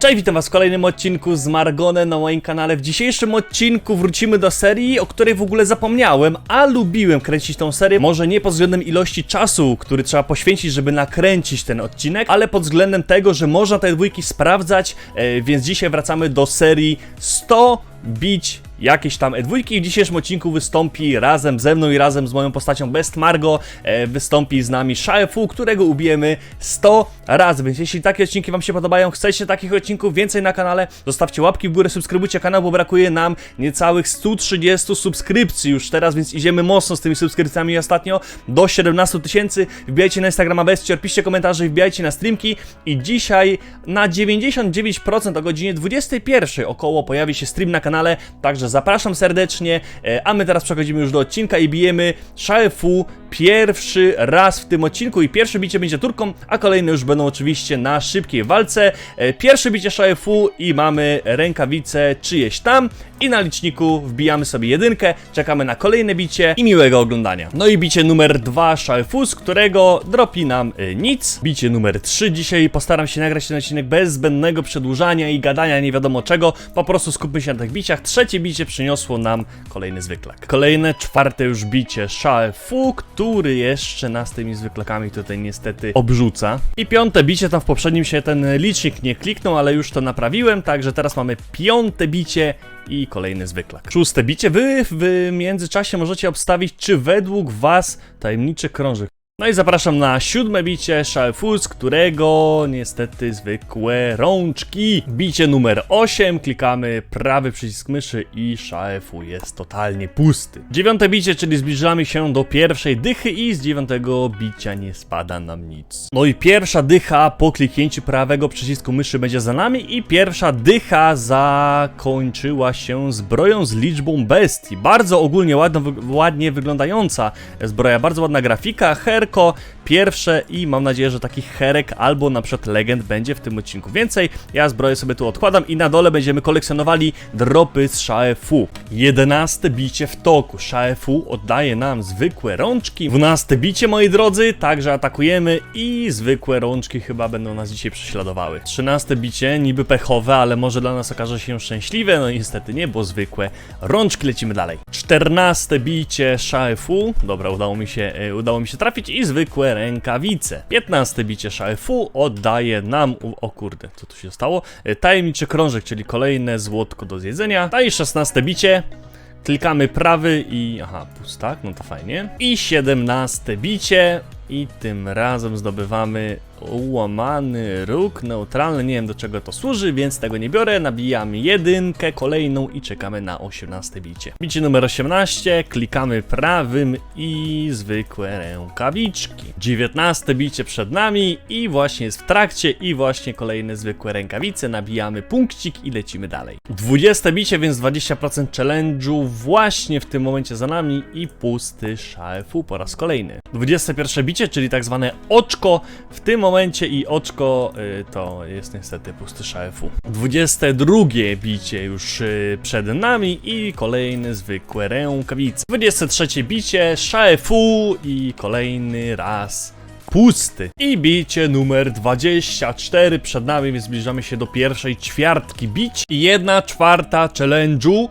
Cześć, witam was w kolejnym odcinku z Margonem na moim kanale. W dzisiejszym odcinku wrócimy do serii, o której w ogóle zapomniałem, a lubiłem kręcić tą serię. Może nie pod względem ilości czasu, który trzeba poświęcić, żeby nakręcić ten odcinek, ale pod względem tego, że można te dwójki sprawdzać, e, więc dzisiaj wracamy do serii 100 bić jakieś tam E2 i w dzisiejszym odcinku wystąpi razem ze mną i razem z moją postacią Best Margo e, wystąpi z nami Shaefu, którego ubijemy 100 razy, więc jeśli takie odcinki wam się podobają, chcecie takich odcinków więcej na kanale, zostawcie łapki w górę, subskrybujcie kanał, bo brakuje nam niecałych 130 subskrypcji już teraz, więc idziemy mocno z tymi subskrypcjami. Ostatnio do 17 tysięcy, wbijajcie na Instagrama Bestior, piszcie komentarze, wbijajcie na streamki. I dzisiaj na 99% o godzinie 21 około pojawi się stream na kanale, także zapraszam serdecznie, e, a my teraz przechodzimy już do odcinka i bijemy Shaefu pierwszy raz w tym odcinku i pierwsze bicie będzie turką, a kolejne już będą oczywiście na szybkiej walce. E, Pierwsze bicie Shaefu i mamy rękawice czyjeś tam i na liczniku wbijamy sobie jedynkę, czekamy na kolejne bicie i miłego oglądania. No i bicie numer dwa Shaefu, z którego dropi nam y, nic. Bicie numer 3 dzisiaj postaram się nagrać ten odcinek bez zbędnego przedłużania i gadania nie wiadomo czego, po prostu skupmy się na tych biciach. Trzecie bicie przyniosło nam kolejny zwyklak. Kolejne, czwarte już bicie Shaefu, który jeszcze nas tymi zwyklakami tutaj niestety obrzuca. I piąte bicie, tam w poprzednim się ten licznik nie kliknął, ale już to naprawiłem, także teraz mamy piąte bicie i kolejny zwyklak. Szóste bicie, wy w międzyczasie możecie obstawić, czy według was tajemniczy krążek no i zapraszam na siódme bicie Shaefu, z którego niestety zwykłe rączki. Bicie numer 8, klikamy prawy przycisk myszy i Shaefu jest totalnie pusty. Dziewiąte bicie, czyli zbliżamy się do pierwszej dychy i z dziewiątego bicia nie spada nam nic. No i pierwsza dycha po kliknięciu prawego przycisku myszy będzie za nami i pierwsza dycha zakończyła się zbroją z liczbą bestii. Bardzo ogólnie ładno, ładnie wyglądająca zbroja, bardzo ładna grafika, tylko pierwsze i mam nadzieję, że takich herek albo na przykład legend będzie w tym odcinku więcej. Ja zbroję sobie tu odkładam i na dole będziemy kolekcjonowali dropy z Shaefu. 11 bicie w toku. Shaefu oddaje nam zwykłe rączki. 12 bicie, moi drodzy, także atakujemy i zwykłe rączki chyba będą nas dzisiaj prześladowały. 13 bicie, niby pechowe, ale może dla nas okaże się szczęśliwe. No niestety nie, bo zwykłe rączki lecimy dalej. 14 bicie Shaefu. Dobra, udało mi się, e, udało mi się trafić i zwykłe rękawice. 15 bicie Shaefu oddaje nam, o kurde, co tu się stało? E, Tajemniczy krążek, czyli kolejne złotko do zjedzenia. No i 16 bicie. Klikamy prawy i. Aha, pustak, no to fajnie. I 17 bicie. I tym razem zdobywamy ułamany róg neutralny. Nie wiem do czego to służy, więc tego nie biorę. Nabijamy jedynkę, kolejną i czekamy na 18 bicie. Bicie numer 18, klikamy prawym i zwykłe rękawiczki. 19 bicie przed nami i właśnie jest w trakcie i właśnie kolejne zwykłe rękawice. Nabijamy punkcik i lecimy dalej. 20 bicie, więc 20% challenge'u właśnie w tym momencie za nami i pusty Shaefu po raz kolejny. 21 bicie, czyli tak zwane oczko w tym momencie i oczko y, to jest niestety pusty Shaefu. 22 bicie już y, przed nami i kolejne zwykłe rękawice. 23 bicie Shaefu i kolejny raz pusty. I bicie numer 24 przed nami, więc zbliżamy się do pierwszej ćwiartki bić. I jedna czwarta challenge'u.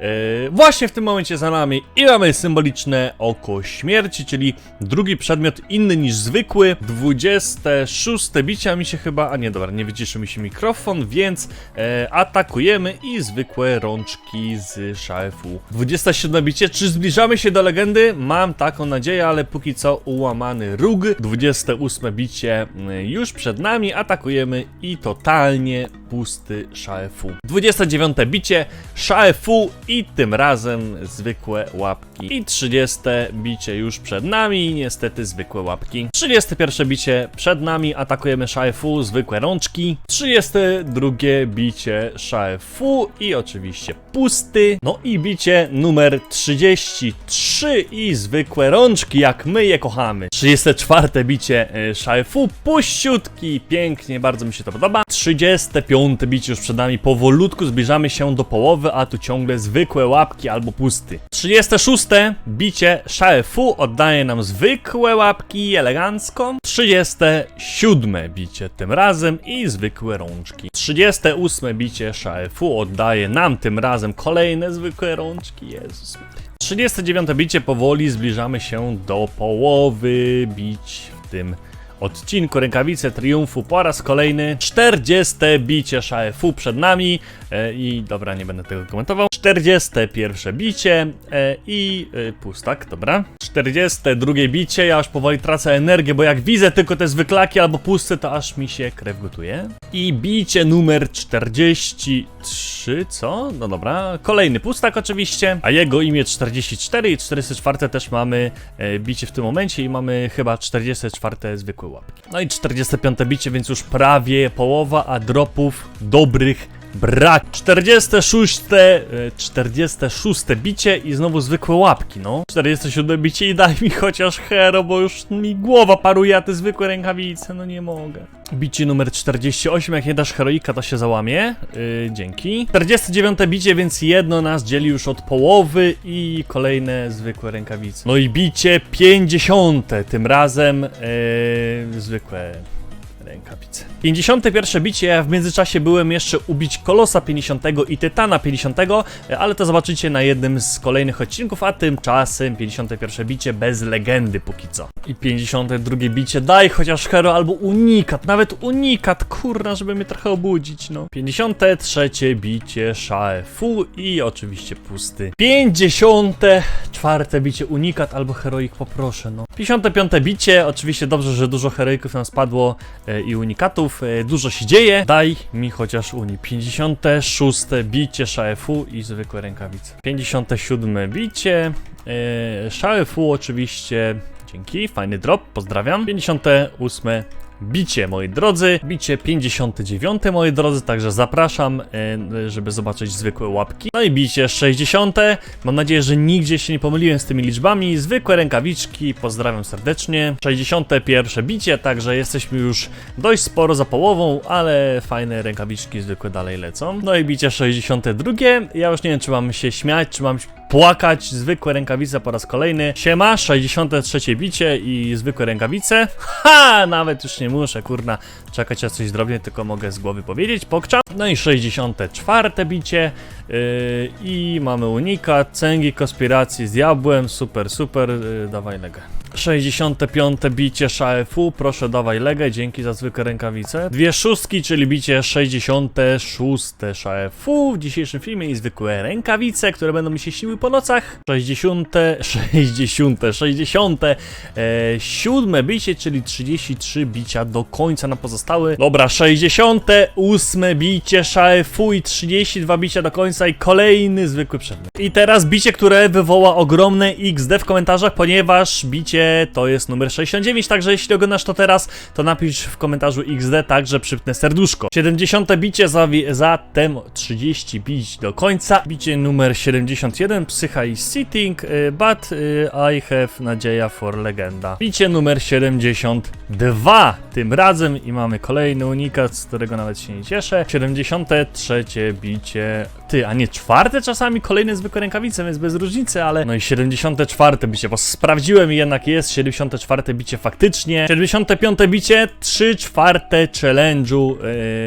Yy, właśnie w tym momencie za nami i mamy symboliczne oko śmierci, czyli drugi przedmiot inny niż zwykły. 26 bicia mi się chyba, a nie dobra, nie wyciszy mi się mikrofon, więc e, atakujemy i zwykłe rączki z Shaefu. 27 bicie, czy zbliżamy się do legendy? Mam taką nadzieję, ale póki co ułamany róg. 28 bicie y, już przed nami, atakujemy i totalnie pusty Shaefu. 29 bicie Shaefu i tym razem zwykłe łapki. I 30 bicie już przed nami, niestety zwykłe łapki. 31 bicie przed nami, atakujemy Shaefu, zwykłe rączki. 32 bicie Shaefu i oczywiście pusty. No i bicie numer 33 i zwykłe rączki, jak my je kochamy. 34 bicie y, szajfu, puściutki, pięknie, bardzo mi się to podoba. 35 bicie już przed nami, powolutku zbliżamy się do połowy, a tu ciągle zwykłe łapki albo pusty. 36 bicie szajfu oddaje nam zwykłe łapki, elegancko. 37 bicie tym razem i zwykłe rączki. 38 bicie szajfu oddaje nam tym razem kolejne zwykłe rączki, Jezus. Maria. 39 bicie powoli zbliżamy się do połowy bić w tym odcinku Rękawice Triumfu po raz kolejny. 40 bicie szajfu przed nami. E, i dobra, nie będę tego komentował. 41 bicie e, i e, pustak, dobra. 42 bicie, ja już powoli tracę energię, bo jak widzę tylko te zwyklaki albo pusty, to aż mi się krew gotuje. I bicie numer 43, co? No dobra, kolejny pustak oczywiście, a jego imię 44 i 44 też mamy e, bicie w tym momencie i mamy chyba 44 zwykłe No i 45 bicie, więc już prawie połowa, a dropów dobrych brak. 46, e, 46 bicie i znowu zwykłe łapki, no. 47 bicie i daj mi chociaż hero, bo już mi głowa paruje, a te zwykłe rękawice, no nie mogę. Bicie numer 48, jak nie dasz heroika, to się załamie. Yy, dzięki. 49 bicie, więc jedno nas dzieli już od połowy i kolejne zwykłe rękawice. No i bicie 50, tym razem yy, zwykłe rękawice. 51 bicie, w międzyczasie byłem jeszcze ubić Kolosa 50 i Tytana 50, ale to zobaczycie na jednym z kolejnych odcinków, a tymczasem 51 bicie bez legendy póki co. I 52 bicie, daj chociaż hero albo unikat, nawet unikat, kurna, żeby mnie trochę obudzić, no. 53 bicie Shaefu i oczywiście pusty. 54 bicie unikat albo heroik poproszę, no. 55 bicie, oczywiście dobrze, że dużo heroików nam spadło i unikatów, e, dużo się dzieje. Daj mi chociaż uni. 56 bicie Shaefu i zwykłe rękawice. 57 bicie, e, Shaefu oczywiście, dzięki, fajny drop, pozdrawiam. 58 bicie, moi drodzy. Bicie 59, moi drodzy, także zapraszam, e, żeby zobaczyć zwykłe łapki. No i bicie 60. Mam nadzieję, że nigdzie się nie pomyliłem z tymi liczbami. Zwykłe rękawiczki, pozdrawiam serdecznie. 61 bicie, także jesteśmy już dość sporo za połową, ale fajne rękawiczki zwykłe dalej lecą. No i bicie 62. Ja już nie wiem, czy mam się śmiać, czy mam płakać. Zwykłe rękawice po raz kolejny. Siema, 63 bicie i zwykłe rękawice. Ha! Nawet już nie muszę, kurna, czekać aż coś zrobię, tylko mogę z głowy powiedzieć. Pokczam. No i 64 bicie. Yy, I mamy unikat, cęgi konspiracji z diabłem. Super, super. Yy, dawaj legę. 65 bicie SHFU, proszę dawaj legę, dzięki za zwykłe rękawice. Dwie szóstki, czyli bicie 66 SHFU w dzisiejszym filmie i zwykłe rękawice, które będą mi się śniły po nocach. 60, 60, 60, e, siódme bicie, czyli 33 bicia do końca na pozostałe. Dobra, 68 bicie SHFU i 32 bicia do końca i kolejny zwykły przedmiot. I teraz bicie, które wywoła ogromne XD w komentarzach, ponieważ bicie to jest numer 69, także jeśli oglądasz to teraz, to napisz w komentarzu XD, także przypnę serduszko. 70 bicie, zatem 30 bić do końca. Bicie numer 71, Psycha i Sitting, y, but y, I have nadzieja for legenda. Bicie numer 72 tym razem i mamy kolejny unikat, z którego nawet się nie cieszę. 73 bicie, ty, a nie czwarte czasami, kolejne zwykłe rękawice, więc bez różnicy, ale no i 74 bicie, bo sprawdziłem i jednak jest 74 bicie faktycznie. 75 bicie, 3 czwarte challenge'u yy,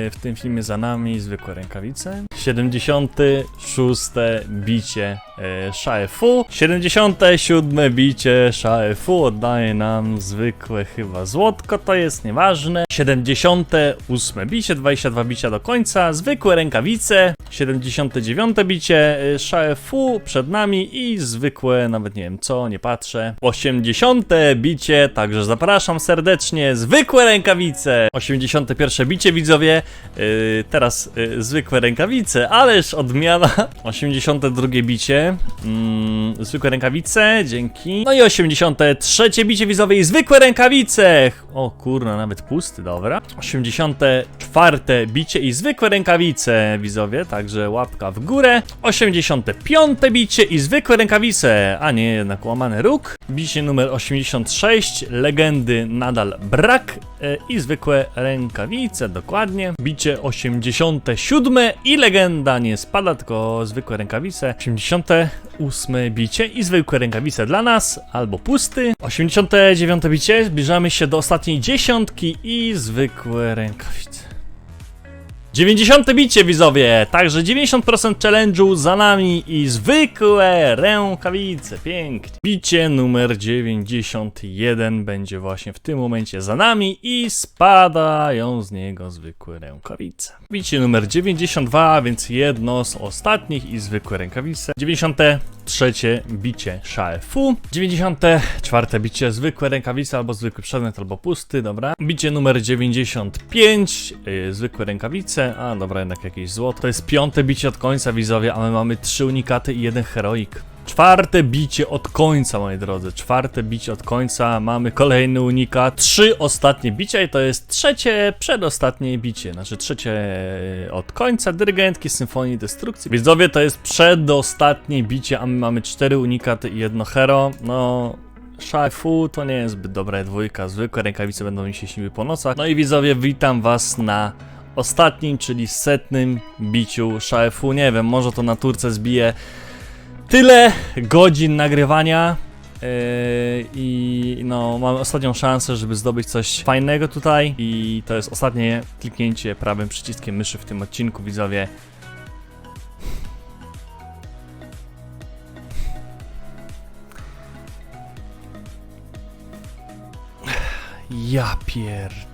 w tym filmie za nami, zwykłe rękawice. 76 bicie yy, Shaefu. 77 bicie Shaefu oddaje nam zwykłe chyba złotko, to jest nieważne. 78 bicie, 22 bicia do końca, zwykłe rękawice. 79 bicie yy, Shaefu przed nami i zwykłe, nawet nie wiem co, nie patrzę. 80 bicie, także zapraszam serdecznie. Zwykłe rękawice. 81 bicie, widzowie. Yy, teraz yy, zwykłe rękawice, ależ odmiana. 82 bicie. Mm, zwykłe rękawice, dzięki. No i 83 bicie, widzowie, i zwykłe rękawice. O kurna, nawet pusty, dobra. 84 bicie i zwykłe rękawice, widzowie, także także łapka w górę. 85 bicie i zwykłe rękawice, a nie jednak łamany róg. Bicie numer 86, legendy nadal brak e, i zwykłe rękawice, dokładnie. Bicie 87 i legenda nie spada, tylko zwykłe rękawice. 88 bicie i zwykłe rękawice dla nas, albo pusty. 89 bicie, zbliżamy się do ostatniej dziesiątki i zwykłe rękawice. 90 bicie widzowie, także 90% challenge'u za nami i zwykłe rękawice, pięknie. Bicie numer 91 będzie właśnie w tym momencie za nami i spadają z niego zwykłe rękawice. Bicie numer 92, więc jedno z ostatnich i zwykłe rękawice. 93 bicie szalfu. 94 bicie zwykłe rękawice albo zwykły przedmiot albo pusty, dobra. Bicie numer 95, yy, zwykłe rękawice, a dobra, jednak jakieś złoto. To jest piąte bicie od końca widzowie, a my mamy trzy unikaty i jeden heroik. Czwarte bicie od końca, moi drodzy. Czwarte bicie od końca. Mamy kolejny unikat. Trzy ostatnie bicia i to jest trzecie, przedostatnie bicie. Znaczy trzecie e, od końca. Dyrygentki Symfonii Destrukcji. Widzowie, to jest przedostatnie bicie, a my mamy cztery unikaty i jedno hero. No... Szajfu to nie jest zbyt dobra dwójka. Zwykłe rękawice będą mi się śniły po nocach. No i widzowie, witam was na ostatnim, czyli setnym biciu Szajfu. Nie wiem, może to na turce zbije tyle godzin nagrywania. Yy, I no, mamy ostatnią szansę, żeby zdobyć coś fajnego tutaj. I to jest ostatnie kliknięcie prawym przyciskiem myszy w tym odcinku, widzowie. Ja pier...